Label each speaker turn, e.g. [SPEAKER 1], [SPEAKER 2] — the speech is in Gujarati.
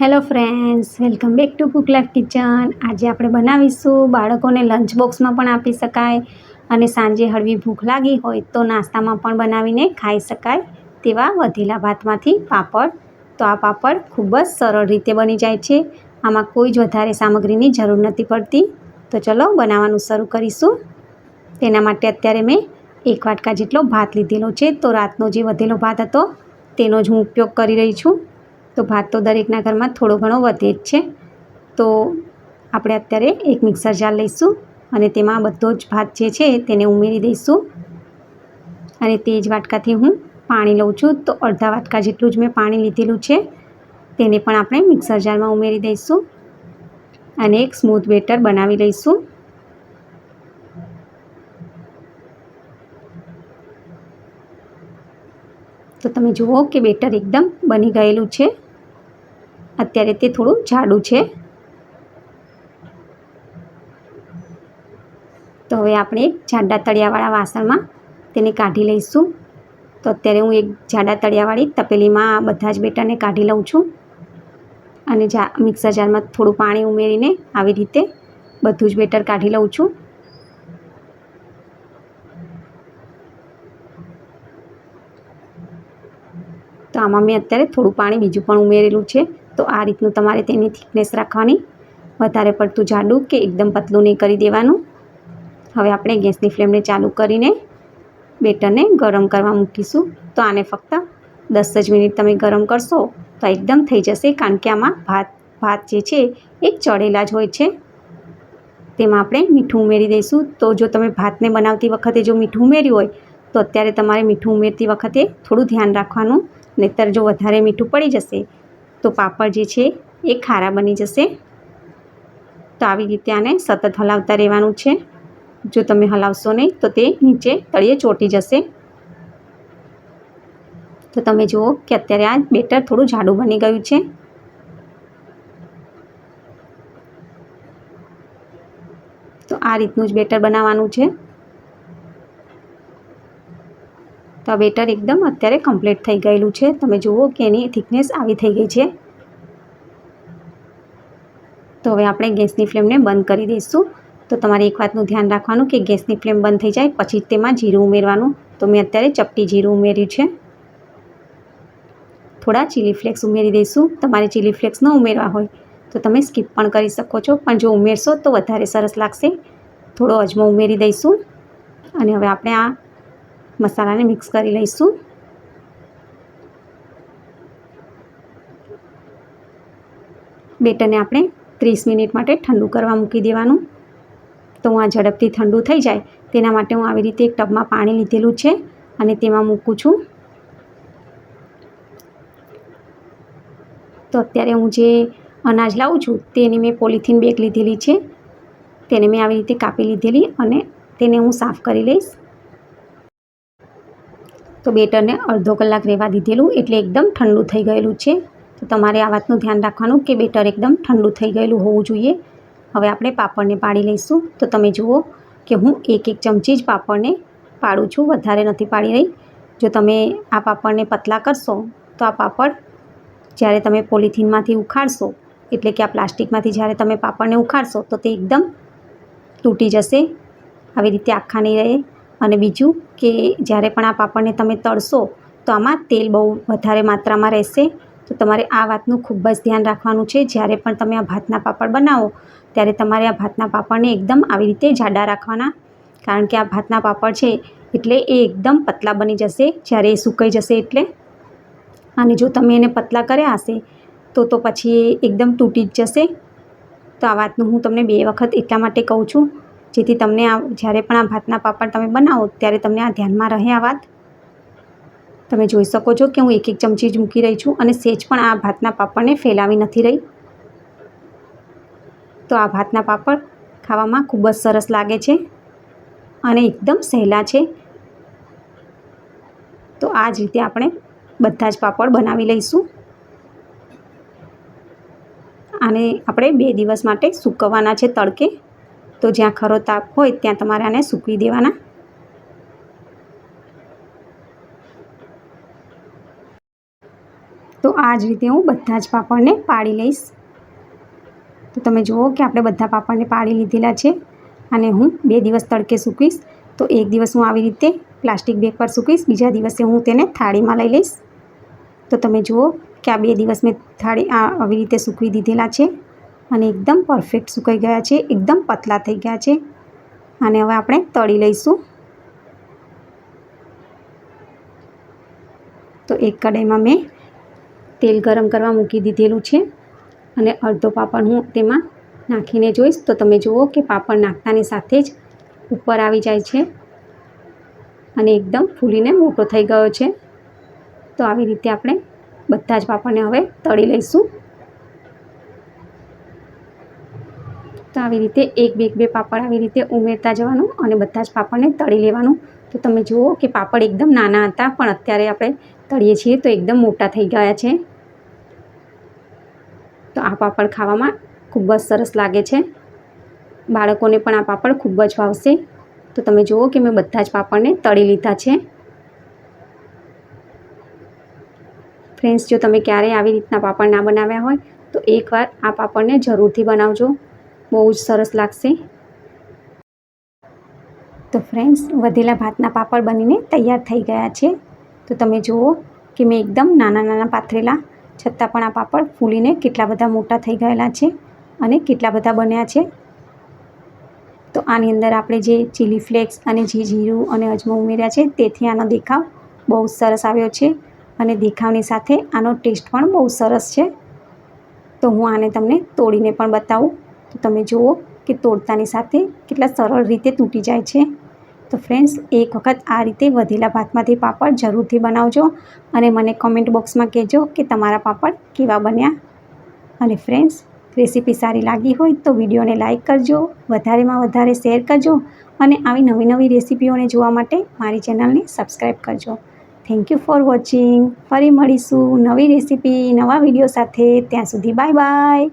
[SPEAKER 1] Hello friends welcome back to Cook Life Kitchen આજે આપણે બનાવીશું બાળકોને લંચ બોક્સમાં પણ આપી શકાય અને સાંજે હળવી ભૂખ લાગી હોય તો નાસ્તામાં પણ બનાવીને ખાઈ શકાય તેવા વધેલા ભાતમાંથી પાપડ. તો આ પાપડ ખૂબ જ સરળ રીતે બની જાય છે. આમાં કોઈ જ વધારે સામગ્રીની જરૂર નથી પડતી. તો ચલો બનાવવાનું શરૂ કરીશું. તેના માટે અત્યારે મેં એક વાટકા જેટલો ભાત લીધેલો છે. તો રાતનો જે વધેલો ભાત હતો તેનો જ હું ઉપયોગ કરી રહી છું. તો ભાત તો દરેકના ઘરમાં થોડો ઘણો વધે જ છે. તો આપણે અત્યારે એક મિક્સર જાર લઈશું અને તેમાં બધો જ ભાત જે છે તેને ઉમેરી દઈશું. અને તે જ વાટકાથી હું પાણી લઉં છું. તો અડધા વાટકા જેટલું જ મેં પાણી લીધેલું છે. તેને પણ આપણે મિક્સર જારમાં ઉમેરી દઈશું. અને એક સ્મૂથ બેટર બનાવી લઈશું. તો તમે જુઓ કે બેટર એકદમ બની ગયેલું છે. અત્યારે તે થોડું જાડું છે. તો હવે આપણે એક જાડા તળિયાવાળા વાસણમાં તેને કાઢી લઈશું. તો અત્યારે હું એક જાડા તળિયાવાળી તપેલીમાં બધા જ બેટરને કાઢી લઉં છું. અને જા મિક્સર જારમાં થોડું પાણી ઉમેરીને આવી રીતે બધું જ બેટર કાઢી લઉં છું. આમાં મેં અત્યારે થોડું પાણી બીજું પણ ઉમેરેલું છે. તો આ રીતનું તમારે તેની થિકનેસ રાખવાની. વધારે પડતું જાડું કે એકદમ પતલું નહીં કરી દેવાનું. હવે આપણે ગેસની ફ્લેમને ચાલુ કરીને બેટરને ગરમ કરવા મૂકીશું. તો આને ફક્ત દસ જ મિનિટ તમે ગરમ કરશો તો એકદમ થઈ જશે. કારણ કે આમાં ભાત ભાત જે છે એ ચડેલા જ હોય છે. તેમાં આપણે મીઠું ઉમેરી દઈશું. તો જો તમે ભાતને બનાવતી વખતે જો મીઠું ઉમેર્યું હોય, તો અત્યારે તમારે મીઠું ઉમેરતી વખતે થોડું ધ્યાન રાખવાનું. નહીંતર જો વધારે મીઠું પડી જશે, તો પાપડ જે છે એ ખારા બની જશે. તો આવી રીતે આને સતત હલાવતા રહેવાનું છે. જો તમે હલાવશો નહીં, તો તે નીચે તળિયે ચોંટી જશે. તો તમે જુઓ કે અત્યારે આ બેટર થોડું જાડું બની ગયું છે. તો આ રીતનું જ બેટર બનાવવાનું છે. તો આ બેટર એકદમ અત્યારે કમ્પ્લીટ થઈ ગયેલું છે. તમે જુઓ કે એની થિકનેસ આવી થઈ ગઈ છે. તો હવે આપણે ગેસની ફ્લેમને બંધ કરી દઈશું. તો તમારે એક વાતનું ધ્યાન રાખવાનું કે ગેસની ફ્લેમ બંધ થઈ જાય પછી તેમાં જીરું ઉમેરવાનું. તો મેં અત્યારે ચપટી જીરું ઉમેર્યું છે. થોડા ચીલી ફ્લેક્સ ઉમેરી દઈશું. તમારે ચીલી ફ્લેક્સ ન ઉમેરવા હોય તો તમે સ્કીપ પણ કરી શકો છો. પણ જો ઉમેરશો તો વધારે સરસ લાગશે. થોડો અજમો ઉમેરી દઈશું. અને હવે આપણે આ મસાલાને મિક્સ કરી લઈશું. બેટરને આપણે ત્રીસ મિનિટ માટે ઠંડુ કરવા મૂકી દેવાનું. તો હું આ ઝડપથી ઠંડુ થઈ જાય. તેના માટે હું આવી રીતે એક ટબમાં પાણી લીધેલું છે અને તેમાં મૂકું છું. તો અત્યારે હું જે અનાજ લાવું છું તેની મેં પોલિથીન બેગ લીધેલી છે. તેને મેં આવી રીતે કાપી લીધેલી અને તેને હું સાફ કરી લઈશ. તો બેટરને અડધો કલાક રહેવા દીધેલું એટલે એકદમ ઠંડુ થઈ ગયેલું છે. તો તમારે આ વાતનું ધ્યાન રાખવાનું કે બેટર એકદમ ઠંડુ થઈ ગયેલું હોવું જોઈએ. હવે આપણે પાપડને પાડી લઈશું. તો તમે જુઓ કે હું એક એક ચમચી જ પાપડને પાડું છું. વધારે નથી પાડી રહી. જો તમે આ પાપડને પતલા કરશો, તો આ પાપડ જ્યારે તમે પોલિથીનમાંથી ઉખાડશો, એટલે કે આ પ્લાસ્ટિકમાંથી જ્યારે તમે પાપડને ઉખાડશો, તો તે એકદમ તૂટી જશે. આવી રીતે આખા નહીં રહે. અને બીજું કે જ્યારે પણ આ પાપડને તમે તળશો, તો આમાં તેલ બહુ વધારે માત્રામાં રહેશે. તો તમારે આ વાતનું ખૂબ જ ધ્યાન રાખવાનું છે. જ્યારે પણ તમે આ ભાતના પાપડ બનાવો, ત્યારે તમારે આ ભાતના પાપડને એકદમ આવી રીતે જાડા રાખવાના. કારણ કે આ ભાતના પાપડ છે એટલે એ એકદમ પતલા બની જશે. જ્યારે એ સુકાઈ જશે એટલે. અને જો તમે એને પતલા કર્યા હશે, તો તો પછી એ એકદમ તૂટી જ જશે. તો આ વાતનું હું તમને બે વખત એટલા માટે કહું છું. જેથી તમને આ જ્યારે પણ આ ભાતના પાપડ તમે બનાવો, ત્યારે તમને આ ધ્યાનમાં રહે આ વાત. તમે જોઈ શકો છો કે હું એક એક ચમચી જ મૂકી રહી છું અને સેજ પણ આ ભાતના પાપડને ફેલાવી નથી રહી. તો આ ભાતના પાપડ ખાવામાં ખૂબ જ સરસ લાગે છે અને એકદમ સહેલા છે. તો આ જ રીતે આપણે બધા જ પાપડ બનાવી લઈશું. આને આપણે બે દિવસ માટે સૂકવવાના છે તડકે. તો જ્યાં ખરો તાપ હોય ત્યાં તમારે આને સૂકવી દેવાના. તો આ જ રીતે હું બધા જ પાપડને પાડી લઈશ. તો તમે જુઓ કે આપણે બધા પાપડને પાડી લીધેલા છે અને હું બે દિવસ તડકે સૂકવીશ. તો એક દિવસ હું આવી રીતે પ્લાસ્ટિક બેગ પર સૂકવીશ, બીજા દિવસે હું તેને થાળીમાં લઈ લઈશ. તો તમે જુઓ કે આ બે દિવસ મેં થાળી આવી રીતે સૂકવી દીધેલા છે. અને એકદમ પરફેક્ટ સુકાઈ ગયા છે, એકદમ પતલા થઈ ગયા છે. અને હવે આપણે તળી લઈશું. તો એક કઢાઈમાં મેં તેલ ગરમ કરવા મૂકી દીધેલું છે અને અડધો પાપડ હું તેમાં નાખીને જોઈશ. તો તમે જુઓ કે પાપડ નાખતાની સાથે જ ઉપર આવી જાય છે અને એકદમ ફૂલીને મોટો થઈ ગયો છે. તો આવી રીતે આપણે બધા જ પાપડને હવે તળી લઈશું. તો આવી રીતે એક બે બે પાપડ આવી રીતે ઉમેરતા જવાનું અને બધા જ પાપડને તળી લેવાનું. તો તમે જુઓ કે પાપડ એકદમ નાના હતા, પણ અત્યારે આપણે તળીએ છીએ તો એકદમ મોટા થઈ ગયા છે. તો આ પાપડ ખાવામાં ખૂબ જ સરસ લાગે છે. બાળકોને પણ આ પાપડ ખૂબ જ ભાવશે. તો તમે જુઓ કે મેં બધા જ પાપડને તળી લીધા છે. ફ્રેન્ડ્સ, જો તમે ક્યારેય આવી રીતના પાપડ ના બનાવ્યા હોય, તો એકવાર આ પાપડને જરૂરથી બનાવજો. બહુ જ સરસ લાગશે. તો ફ્રેન્ડ્સ વધેલા ભાતના પાપડ બનીને તૈયાર થઈ ગયા છે. તો તમે જુઓ કે મેં એકદમ નાના નાના પાથરેલા, છતાં પણ આ પાપડ ફૂલીને કેટલા બધા મોટા થઈ ગયેલા છે અને કેટલા બધા બન્યા છે. તો આની અંદર આપણે જે ચીલી ફ્લેક્સ અને જે જીરું અને અજમો ઉમેર્યા છે, તેથી આનો દેખાવ બહુ સરસ આવ્યો છે અને દેખાવની સાથે આનો ટેસ્ટ પણ બહુ સરસ છે. તો હું આને તમને તોડીને પણ બતાવું. તો તમે જુઓ કે તોડતાની સાથે કેટલા સરળ રીતે તૂટી જાય છે. તો ફ્રેન્ડ્સ, એક વખત આ રીતે વધેલા ભાતમાંથી પાપડ જરૂરથી બનાવજો અને મને કોમેન્ટ બોક્સમાં કહેજો કે તમારા પાપડ કેવા બન્યા. અને ફ્રેન્ડ્સ, રેસીપી સારી લાગી હોય તો વિડીયોને લાઇક કરજો, વધારેમાં વધારે શેર કરજો અને આવી નવી નવી રેસીપીઓને જોવા માટે મારી ચેનલને સબસ્ક્રાઈબ કરજો. થેન્ક યુ ફોર વોચિંગ ફરી મળીશું નવી રેસીપી, નવા વીડિયો સાથે. ત્યાં સુધી બાય બાય